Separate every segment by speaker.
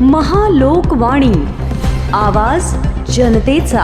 Speaker 1: महालोकवाणी. आवाज जनतेचा.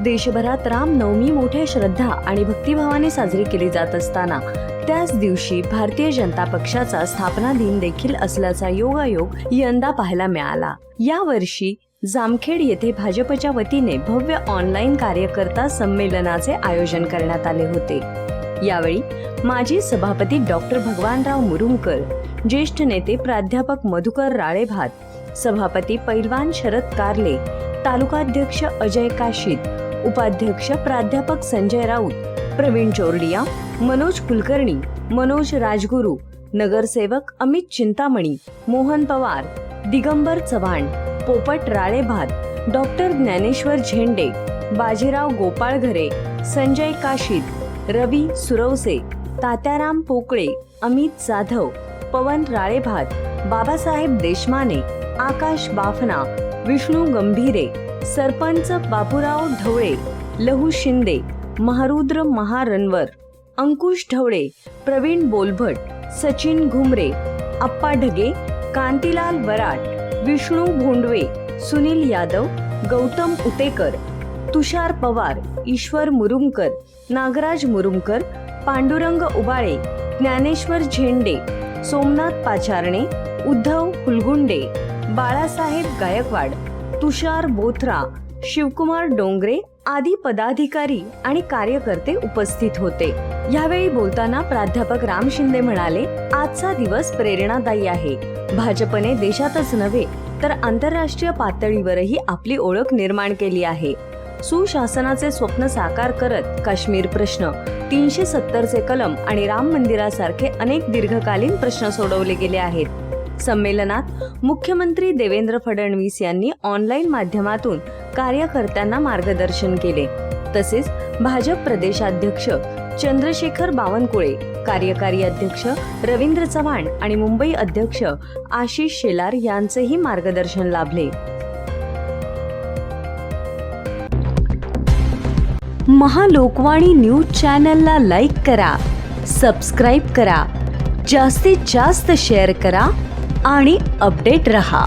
Speaker 1: देशभरात रामनवमी मोठ्या श्रद्धा आणि भक्तिभावाने साजरी केली जात असताना त्याच दिवशी भारतीय जनता पक्षाचा स्थापना दिन देखील असल्याचा योगायोग यंदा पाहायला मिळाला. यावर्षी जामखेड येथे भाजपच्या वतीने भव्य ऑनलाईन कार्यकर्ता संमेलनाचे आयोजन करण्यात आले होते. यावेळी माजी सभापती डॉक्टर भगवानराव मुरुमकर ज्येष्ठ नेते प्राध्यापक मधुकर राळेभात सभापती पैलवान शरद कारले तालुकाध्यक्ष अजय काशीत उपाध्यक्ष प्राध्यापक संजय राऊत प्रवीण चोरडिया मनोज कुलकर्णी मनोज राजगुरू नगरसेवक अमित चिंतामणी मोहन पवार दिगंबर चव्हाण पोपट राळेभात डॉक्टर ज्ञानेश्वर झेंडे बाजीराव गोपाळघरे संजय काशीद रवी सुरवसे तात्याराम पोकळे अमित जाधव पवन राळेभात बाबासाहेब देशमाने आकाश बाफना विष्णू गंभीरे सरपंच बापूराव ढवळे लहू शिंदे महारुद्र महारनवर अंकुश ढवळे प्रवीण बोलभट सचिन घुमरे अप्पा ढगे कांतीलाल वराट विष्णू भोंडवे सुनील यादव गौतम उतेकर तुषार पवार ईश्वर मुरुमकर नागराज मुरुमकर पांडुरंग उबाळे ज्ञानेश्वर झेंडे सोमनाथ पाचारणे उद्धव फुलगुंडे बाळासाहेब गायकवाड तुषार बोथरा शिवकुमार डोंगरे आदी पदाधिकारी आणि कार्यकर्ते उपस्थित होते. यावेळी बोलताना प्राध्यापक राम शिंदे म्हणाले आजचा दिवस प्रेरणादायी आहे. भाजपने देशातच नव्हे तर आंतरराष्ट्रीय पातळीवरही आपली ओळख निर्माण केली आहे. सुशासनाचे स्वप्न साकार करत काश्मीर प्रश्न. तीनशे सत्तरचे कलम आणि राम मंदिरासारखे अनेक दीर्घकालीन प्रश्न सोडवले गेले आहेत. संमेलनात मुख्यमंत्री देवेंद्र फडणवीस यांनी ऑनलाईन माध्यमातून कार्यकर्त्यांना मार्गदर्शन केले. तसेच भाजप प्रदेशाध्यक्ष चंद्रशेखर बावनकुळे कार्यकारी अध्यक्ष रवींद्र चव्हाण आणि मुंबई अध्यक्ष आशिष शेलार यांचेही मार्गदर्शन लाभले. महालोकवाणी न्यूज चॅनलला लाईक करा सबस्क्राईब करा जास्तीत जास्त शेअर करा आणि अपडेट रहा.